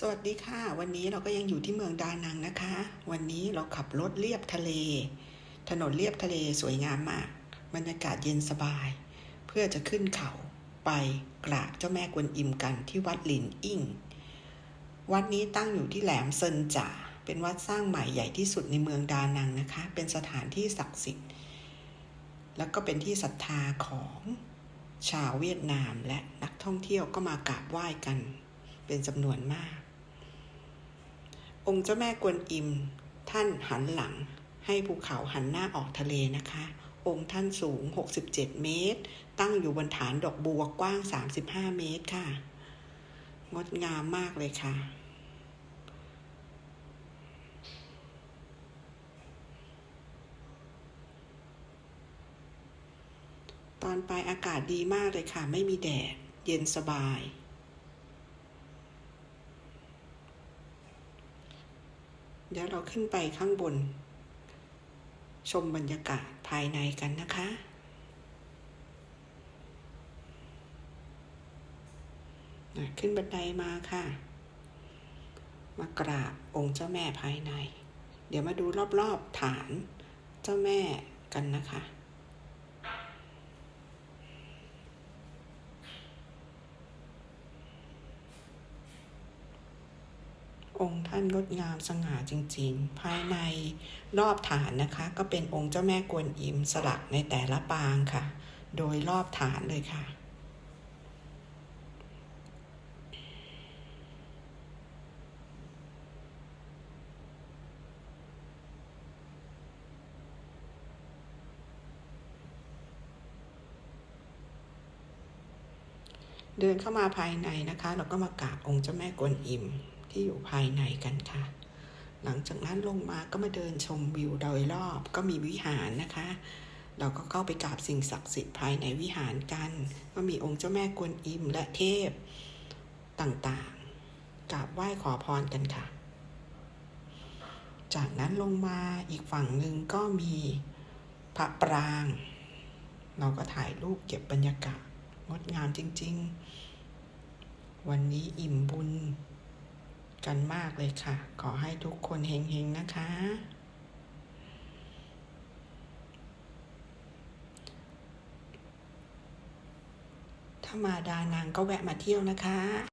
สวัสดีค่ะ วันนี้เราก็ยังอยู่ที่เมืองดานังนะคะ วันนี้เราขับรถเลียบทะเล ถนนเลียบทะเลสวยงามมาก บรรยากาศเย็นสบาย เพื่อจะขึ้นเขาไปกราบเจ้าแม่กวนอิมกันที่วัดหลินอิ่ง วัดนี้ตั้งอยู่ที่แหลมเซินจ่าเป็นวัดสร้างใหม่ใหญ่ที่สุดในเมืองดานังนะคะ เป็นสถานที่ศักดิ์สิทธิ์ แล้วก็เป็นที่ศรัทธาของชาวเวียดนามและนักท่องเที่ยวก็มากราบไหว้กัน เป็นจำนวนมาก องค์เจ้าแม่กวนอิม ท่านหันหลัง ให้ภูเขาหันหน้าออกทะเลนะคะ องค์ท่านสูง 67 เมตร ตั้งอยู่บนฐานดอกบัวกว้าง 35 เมตรค่ะ งดงามมากเลยค่ะตอนไปอากาศดีมากเลยค่ะ ไม่มีแดด เย็นสบาย เดี๋ยวเราขึ้นไปข้างบน ชมบรรยากาศภายในกันนะคะขึ้นบันไดมาค่ะ มากราบองค์เจ้าแม่ภายใน เดี๋ยวมาดูรอบๆฐานเจ้าแม่กันนะคะ องค์ท่านงดงามสง่าจริงๆ ภายในรอบฐานนะคะ ก็เป็นองค์เจ้าแม่กวนอิมสลักในแต่ละปางค่ะ โดยรอบฐานเลยค่ะ เดินเข้ามาภายในนะคะ เราก็มากราบองค์เจ้าแม่กวนอิม ที่อยู่ภายในกันค่ะ หลังจากนั้นลงมาก็มาเดินชมวิวโดยรอบก็มีวิหารนะคะ เราก็เข้าไปกราบสิ่งศักดิ์สิทธิ์ภายในวิหารกัน ก็มีองค์เจ้าแม่กวนอิมและเทพต่างๆ กราบไหว้ขอพรกันค่ะ จากนั้นลงมาอีกฝั่งหนึ่งก็มีพระปราง เราก็ถ่ายรูปเก็บบรรยากาศงดงามจริง ๆ วันนี้อิ่มบุญ กันมากเลยค่ะ ขอให้ทุกคนเฮงๆนะคะ ถ้ามาดานางก็แวะมาเที่ยวนะคะ